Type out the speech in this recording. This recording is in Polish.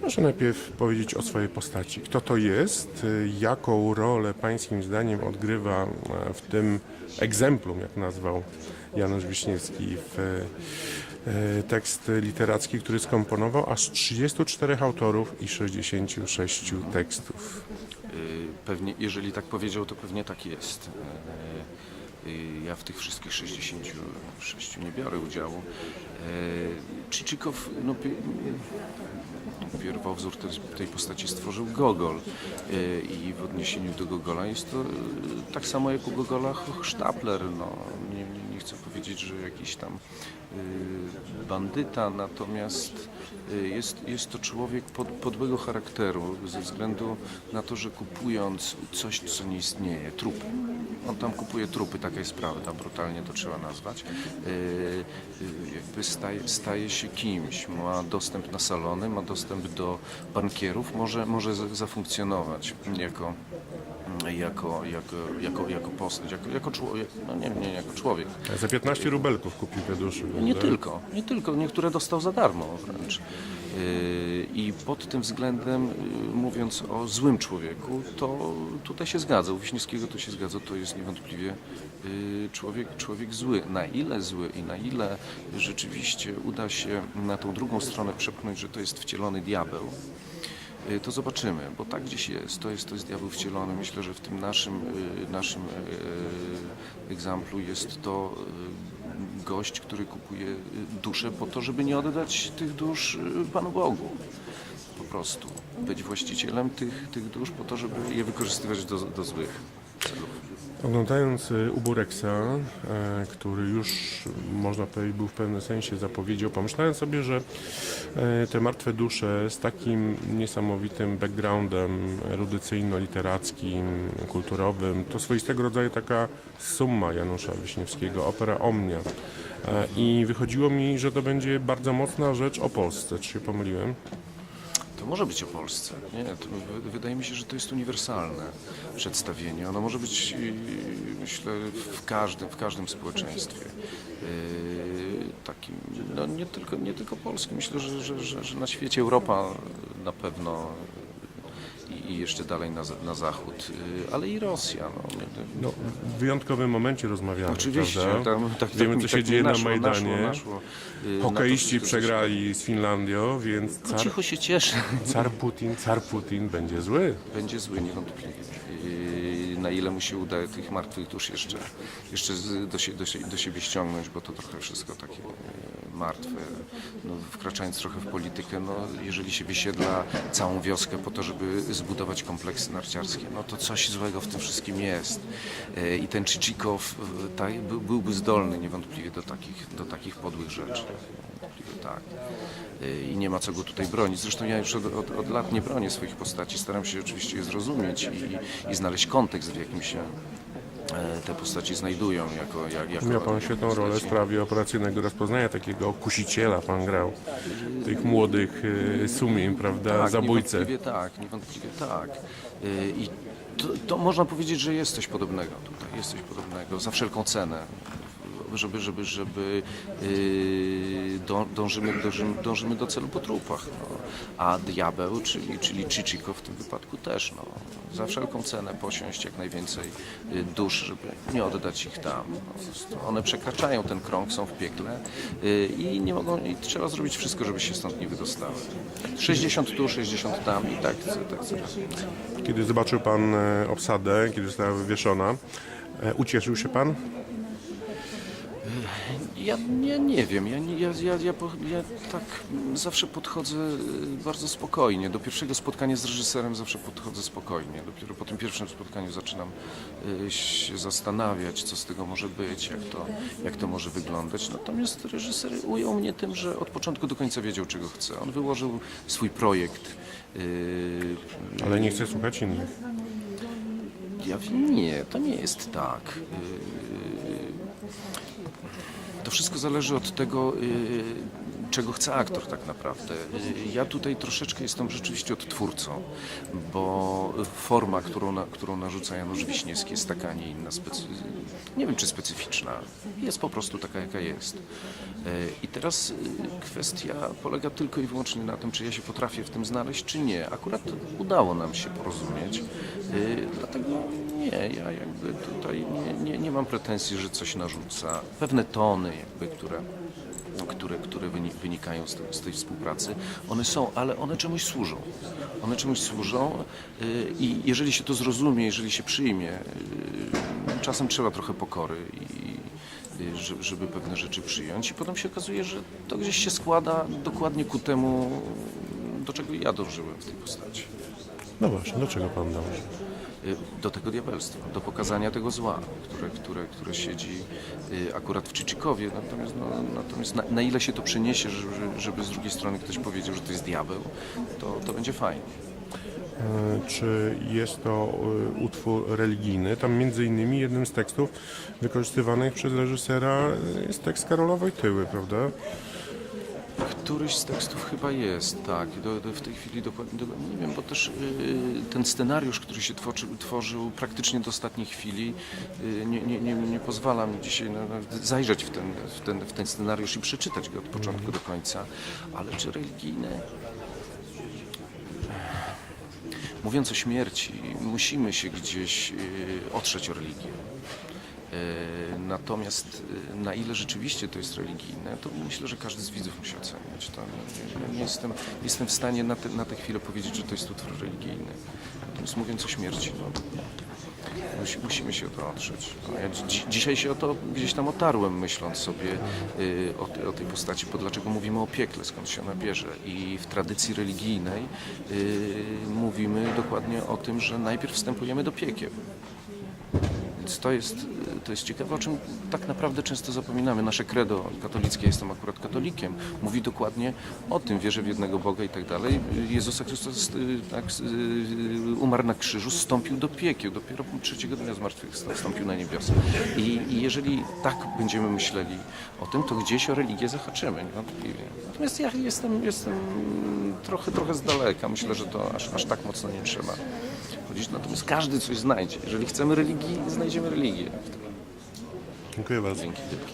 Proszę najpierw powiedzieć o swojej postaci. Kto to jest? Jaką rolę pańskim zdaniem odgrywa e, w tym egzemplum, jak nazwał Janusz Wiśniewski, w e, tekst literacki, który skomponował aż 34 autorów i 66 tekstów. Y, Pewnie, jeżeli tak powiedział, to pewnie tak jest. Y, y, Ja w tych wszystkich 66 nie biorę udziału. Czyczykow no, pierwowzór tej, tej postaci stworzył Gogol Y, i w odniesieniu do Gogola jest to y, tak samo jak u Gogola Hochstapler. No, nie, nie, nie chcę powiedzieć, że jakiś tam y, bandyta, natomiast y, jest, jest to człowiek pod, podłego charakteru ze względu na to, że kupując coś, co nie istnieje, trupy. On tam kupuje trupy, taka jest prawda, brutalnie to trzeba nazwać. Y, Jakby staje, staje się kimś, ma dostęp na salony, ma dostęp do bankierów, może, może zafunkcjonować jako, jako, jako, jako, jako postać, jako, jako człowiek, no nie, nie jako człowiek. Za 15 rubelków kupił te dusze. Nie tylko, nie tylko, niektóre dostał za darmo wręcz. Yy, I pod tym względem, yy, mówiąc o złym człowieku, to tutaj się zgadza, u Wiśniewskiego to się zgadza, to jest niewątpliwie yy, człowiek, człowiek zły. Na ile zły i na ile rzeczywiście uda się na tą drugą stronę przepchnąć, że to jest wcielony diabeł, Y, to zobaczymy, bo tak gdzieś jest, to jest, to jest diabeł wcielony. Myślę, że w tym naszym, y, naszym y, egzamplu jest to y, gość, który kupuje y, dusze po to, żeby nie oddać tych dusz y, Panu Bogu. Po prostu. Być właścicielem tych, tych dusz po to, żeby je wykorzystywać do, do złych celów. Oglądając y, Ubureksa, e, który już można powiedzieć był w pewnym sensie zapowiedział, pomyślałem sobie, że e, te martwe dusze z takim niesamowitym backgroundem erudycyjno-literackim, kulturowym, to swoistego rodzaju taka summa Janusza Wiśniewskiego, opera Omnia. E, I wychodziło mi, że to będzie bardzo mocna rzecz o Polsce. Czy się pomyliłem? To może być o Polsce. Nie, to wy- wydaje mi się, że to jest uniwersalne przedstawienie. Ono może być, yy, myślę, w każdym, w każdym społeczeństwie. Yy, Takim, no nie tylko, nie tylko polskim. Myślę, że, że, że, że na świecie Europa na pewno i, jeszcze dalej na, na zachód, yy, ale i Rosja. No, No, w wyjątkowym momencie rozmawiamy, Oczywiście, prawda? tam, tak, Wiemy, tak, co mi- się tak dzieje naszło, na Majdanie. Naszło, naszło, na to Hokeiści co przegrali z Finlandią, więc No, car, cicho się cieszę. car Putin, car Putin będzie zły. będzie zły niewątpliwie. Yy, Na ile mu się uda tych martwych dusz jeszcze, jeszcze do, sie, do, sie, do siebie ściągnąć, bo to trochę wszystko takie martwe. No, wkraczając trochę w politykę, no, jeżeli się wysiedla całą wioskę po to, żeby zbudować kompleksy narciarskie, no to coś złego w tym wszystkim jest. Yy, I ten tak, był- byłby zdolny niewątpliwie do takich, do takich podłych rzeczy. Tak. Y, i nie ma co go tutaj bronić. Zresztą ja już od, od, od lat nie bronię swoich postaci, staram się oczywiście je zrozumieć i, i znaleźć kontekst, w jakim się e, te postaci znajdują. Jako, jak, jako, Miał pan świetną rolę w sprawie operacyjnego rozpoznania takiego kusiciela pan grał. Tych młodych y, sumień, prawda, Tak, zabójcę. niewątpliwie tak, niewątpliwie tak. Y, I to, to można powiedzieć, że jest coś podobnego tutaj, jest coś podobnego, za wszelką cenę. Żeby, żeby, żeby dą, dążymy, dążymy, dążymy do celu po trupach. No. A diabeł, czyli, czyli Chichiko w tym wypadku też, no. za wszelką cenę posiąść jak najwięcej y, dusz, żeby nie oddać ich tam. Prostu One przekraczają ten krąg, są w piekle y, i nie mogą, i trzeba zrobić wszystko, żeby się stąd nie wydostały. 60 tu, 60 tam i tak, tak. Kiedy zobaczył pan e, obsadę, kiedy została wywieszona, e, ucieszył się pan? Ja nie, nie wiem, ja, nie, ja, ja, ja, po- ja tak zawsze podchodzę y, bardzo spokojnie. Do pierwszego spotkania z reżyserem zawsze podchodzę spokojnie. Dopiero po tym pierwszym spotkaniu zaczynam y, się zastanawiać, co z tego może być, jak to, jak to może wyglądać. Natomiast reżyser ujął mnie tym, że od początku do końca wiedział, czego chce. On wyłożył swój projekt. y, Ale nie chcę słuchać innych. ja wiem, nie, to nie jest tak. Yy, To wszystko zależy od tego, yy, czego chce aktor tak naprawdę. Ja tutaj troszeczkę jestem rzeczywiście odtwórcą, bo forma, którą, na, którą narzuca Janusz Wiśniewski jest taka, a nie inna, specy... nie wiem czy specyficzna, jest po prostu taka jaka jest. Y, I teraz y, kwestia polega tylko i wyłącznie na tym, czy ja się potrafię w tym znaleźć, czy nie. Akurat udało nam się porozumieć, y, dlatego nie, ja jakby tutaj nie, nie, nie mam pretensji, że coś narzuca. Pewne tony, jakby, które które, które wyni- wynikają z, z tej współpracy, one są, ale one czemuś służą. One czemuś służą y, i jeżeli się to zrozumie, jeżeli się przyjmie, y, czasem trzeba trochę pokory i y, żeby pewne rzeczy przyjąć i potem się okazuje, że to gdzieś się składa dokładnie ku temu, do czego ja dążyłem w tej postaci. No właśnie, do czego pan dąży? Y, do tego diabelstwa, do pokazania tego zła, które, które, które siedzi y, akurat w Czyczykowie. Natomiast, no, natomiast na, na ile się to przeniesie, żeby, żeby z drugiej strony ktoś powiedział, że to jest diabeł, to, to będzie fajnie. E, Czy jest to e, utwór religijny? Tam między innymi jednym z tekstów wykorzystywanych przez reżysera jest tekst Karola Wojtyły, prawda? Któryś z tekstów chyba jest, tak. Do, do, w tej chwili dokładnie, nie wiem, bo też y, ten scenariusz, który się tworzy, tworzył praktycznie do ostatniej chwili, y, nie, nie, nie, nie pozwala mi dzisiaj na, zajrzeć w ten, w, ten, w ten scenariusz i przeczytać go od początku do końca. Ale czy religijny? Mówiąc o śmierci, musimy się gdzieś y, otrzeć o religię. E, Natomiast e, na ile rzeczywiście to jest religijne, to myślę, że każdy z widzów musi ocenić. To nie, nie, jestem, jestem w stanie na, te, na tę chwilę powiedzieć, że to jest utwór religijny. Natomiast mówiąc o śmierci, no, musi, musimy się o to otrzeć. No, ja dzi, dzisiaj się o to gdzieś tam otarłem, myśląc sobie y, o, te- o tej postaci, bo dlaczego mówimy o piekle, skąd się ona bierze. I w tradycji religijnej y, mówimy dokładnie o tym, że najpierw wstępujemy do piekieł. Więc to jest, to jest ciekawe, o czym tak naprawdę często zapominamy. Nasze credo katolickie, jestem akurat katolikiem, mówi dokładnie o tym, wierzę w jednego Boga i tak dalej. Jezusa Chrystus tak, umarł na krzyżu, zstąpił do piekieł, dopiero trzeciego dnia zmartwychwstał, wstąpił na niebiosa. I, I jeżeli tak będziemy myśleli o tym, to gdzieś o religię zahaczymy, niewątpliwie. Natomiast ja jestem, jestem trochę, trochę z daleka. Myślę, że to aż, aż tak mocno nie trzeba chodzić. Natomiast każdy coś znajdzie. Jeżeli chcemy religii, znajdziemy religię. Dziękuję bardzo. Dzięki wielkie.